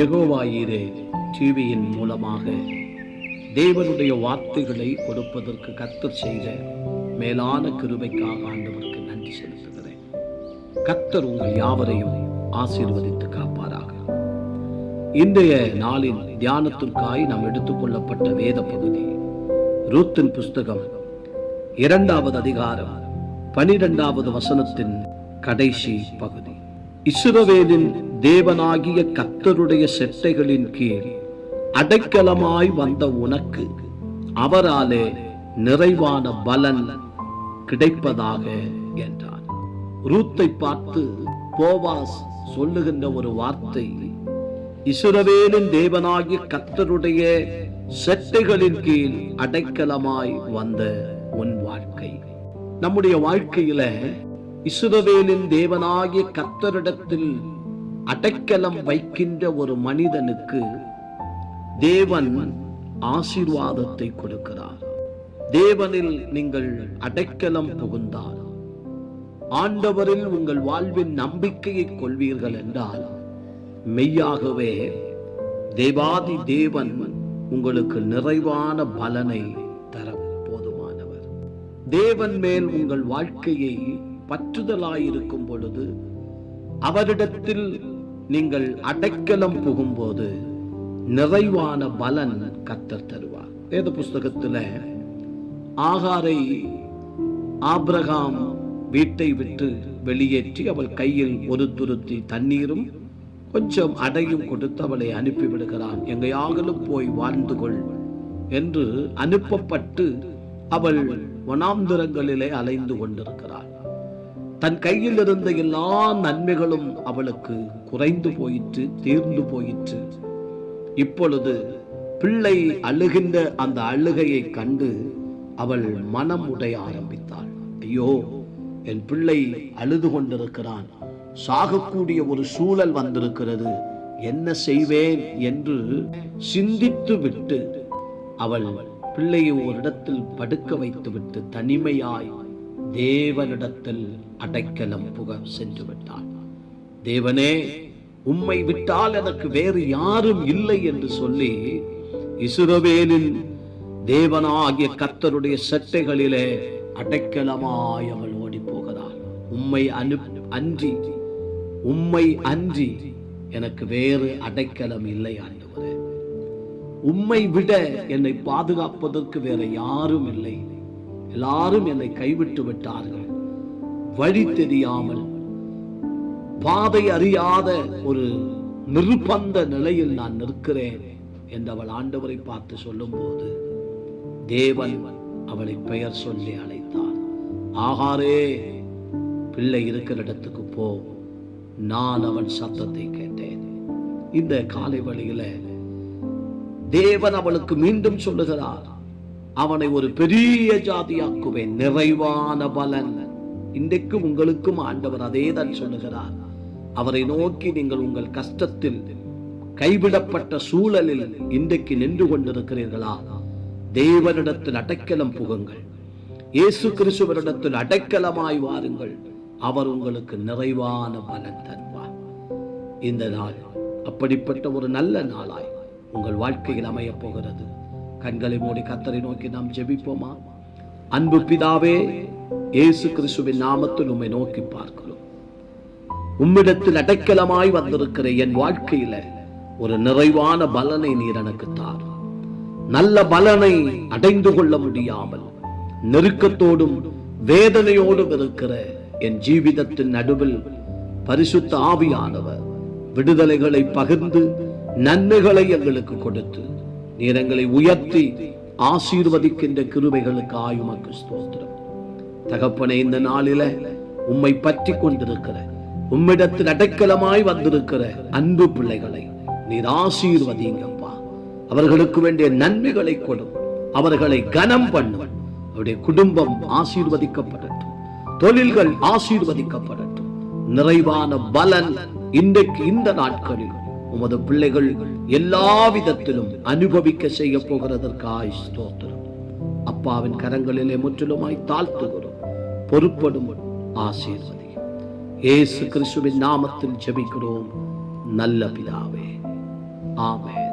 யெகோவாயிரே டிவியின் மூலமாக தேவனுடைய வார்த்தைகளை கொடுப்பதற்கு கத்தர் செய்த மேலான கிருபைக்காக ஆண்டவருக்கு நன்றி செலுத்துகிறேன். கத்தர் உங்கள் யாவரையும் ஆசீர்வதித்து காப்பார். இன்றைய நாளின் தியானத்திற்காய் நாம் எடுத்துக்கொள்ளப்பட்ட வேத பகுதி. ரூத்தின் புஸ்தகம் இரண்டாவது அதிகாரம் பனிரெண்டாவது வசனத்தின் கடைசி பகுதி. இஸ்ரவேலின் தேவனாகிய கத்தருடைய செட்டைகளின் கீழ் அடைக்கலமாய் வந்த உனக்கு அவராலே நிறைவான பலன் கிடைப்பதாக என்றார் ரூத்தை பார்த்து போவாஸ் சொல்லுகின்ற ஒரு வார்த்தை இசுரவேலின் தேவனாகிய கத்தருடைய செட்டைகளின் கீழ் அடைக்கலமாய் வந்த உன் வாழ்க்கை. நம்முடைய வாழ்க்கையில இசுரவேலின் தேவனாகிய கத்தரிடத்தில் அடைக்கலம் வைக்கின்ற ஒரு மனிதனுக்கு தேவன் ஆசீர்வாதத்தை கொடுக்கிறார். தேவனில் நீங்கள் அடைக்கலம் புகுந்தால் ஆண்டவரில் உங்கள் வாழ்வின் நம்பிக்கையை கொள்வீர்கள் என்றால் மெய்யாகவே தேவாதி தேவன் உங்களுக்கு நிறைவான பலனை தர போதுமானவர். தேவன் மேல் உங்கள் வாழ்க்கையை பற்றுதலாயிருக்கும் பொழுது அவரிடத்தில் நீங்கள் அடைக்கலம் புகும்போது நிறைவான பலன் கத்தர் தருவார். வேத புஸ்தகத்துல ஆகாரை ஆப்ரகாம் வீட்டை விட்டு வெளியேற்றி அவள் கையில் ஒரு துருத்தி தண்ணீரும் கொஞ்சம் அடையும் கொடுத்து அவளை அனுப்பிவிடுகிறான். எங்கேயாகலும் போய் வாழ்ந்து கொள் என்று அனுப்பப்பட்டு அவள் வனாந்திரங்களிலே அலைந்து கொண்டிருக்கிறாள். தன் கையில் இருந்த எல்லா நன்மைகளும் அவளுக்கு குறைந்து போயிற்று தீர்ந்து போயிற்று. இப்பொழுது பிள்ளை அழுகின்ற அந்த அழுகையை கண்டு அவள் மனம் உடைய ஆரம்பித்தாள். ஐயோ என் பிள்ளை அழுது கொண்டிருக்கிறான். சாகக்கூடிய ஒரு சூழல் வந்திருக்கிறது. என்ன செய்வேன் என்று சிந்தித்து விட்டு அவள் பிள்ளையை ஒரு இடத்தில் படுக்க வைத்துவிட்டு தனிமையாய் தேவனிடத்தில் அடைக்கலம் புக சென்று விட்டாள். தேவனே உம்மை விட்டால் எனக்கு வேறு யாரும் இல்லை என்று சொல்லி இசுரவேலின் தேவனாகிய கர்த்தருடைய சட்டைகளிலே அடைக்கலமாய் அவள் ஓடி போகிறாள் உம்மை அனு அன்றி உம்மை அன்றி எனக்கு வேறு அடைக்கலம் இல்லை ஆண்டவரே. உம்மை விட என்னை பாதுகாப்பதற்கு வேற யாரும் இல்லை. எல்லாரும் என்னை கைவிட்டு விட்டார்கள். வழி தெரியாமல். பாதை அறியாத ஒரு நிர்பந்த நிலையில் நான் நிற்கிறேன் என்று அவள் ஆண்டவரை பார்த்து சொல்லும் போது தேவன் அவளை பெயர் சொல்லி அழைத்தார். ஆகாரே பிள்ளை இருக்கிற இடத்துக்கு போ. நான் அவன் சத்தத்தை கேட்டேன். இந்த காலை வழியில தேவன் அவளுக்கு மீண்டும் சொல்லுகிறார் அவனை ஒரு பெரிய ஜாதியாக்குவேன் நிறைவான பலன். இன்றைக்கும் உங்களுக்கும் ஆண்டவர் அதே தான் சொல்லுகிறார். அவரை நோக்கி நீங்கள் உங்கள் கஷ்டத்தில் கைவிடப்பட்ட சூழலில் இன்றைக்கு நின்று கொண்டிருக்கிறீர்களா? தேவனிடத்தில் அடைக்கலம் புகுங்கள். இயேசு கிறிஸ்துவரிடத்தில் அடைக்கலமாய் வாருங்கள். அவர் உங்களுக்கு நிறைவான பலன் தருவார். இந்த நாள் அப்படிப்பட்ட ஒரு நல்ல நாளாய் உங்கள் வாழ்க்கையில் அமையப் போகிறது. கண்களை மூடி கத்தரை நோக்கி நாம் ஜெபிப்போமா? அன்பு பிதாவே இயேசு கிறிஸ்துவின் நாமத்தில் உம்மை நோக்கி பார்க்கிறோம். உம்மிடத்தில் அடைக்கலமாய் வந்திருக்கிற என் வாழ்க்கையில ஒரு நிறைவான பலனை நீர் எனக்கு தார். நல்ல பலனை அடைந்து கொள்ள முடியாமல் நெருக்கத்தோடும் வேதனையோடும் இருக்கிற என் ஜீவிதத்தின் நடுவில் பரிசுத்த ஆவியானவர் விடுதலைகளை பகிர்ந்து நன்மைகளை எங்களுக்கு கொடுத்து நீரங்களை உயர்த்தி ஆசீர்வதிக்கின்ற கிருபைகளுக்கு ஆயுமக்கு ஸ்தோத்திரம். தகப்பனை இந்த நாளில உம்மை பற்றி கொண்டிருக்கிற உம்மிடத்தில் அடைக்கலமாய் வந்திருக்கிற அன்பு பிள்ளைகளை நீர் ஆசீர்வதிங்கப்பா. அவர்களுக்கு வேண்டிய நன்மைகளை கொடும் அவர்களை கனம் பண்ணும். அவருடைய குடும்பம் ஆசீர்வதிக்கப்படும். தொழில்கள் ஆசீர்வதிக்கப்படட்டும். நிறைவான பலன் இன்றைக்கு இந்த நாட்களில் உமது பிள்ளைகள் எல்லா விதத்திலும் அனுபவிக்க செய்ய போகிறதற்காய் ஸ்தோத்திரம். அப்பாவின் கரங்களிலே முற்றிலுமாய் தாழ்த்துகிறோம். பொறுப்படும் ஆசீர்வதி இயேசு கிறிஸ்துவின் நாமத்தில் ஜெபிக்கிறோம். நல்ல பிதாவே. ஆமே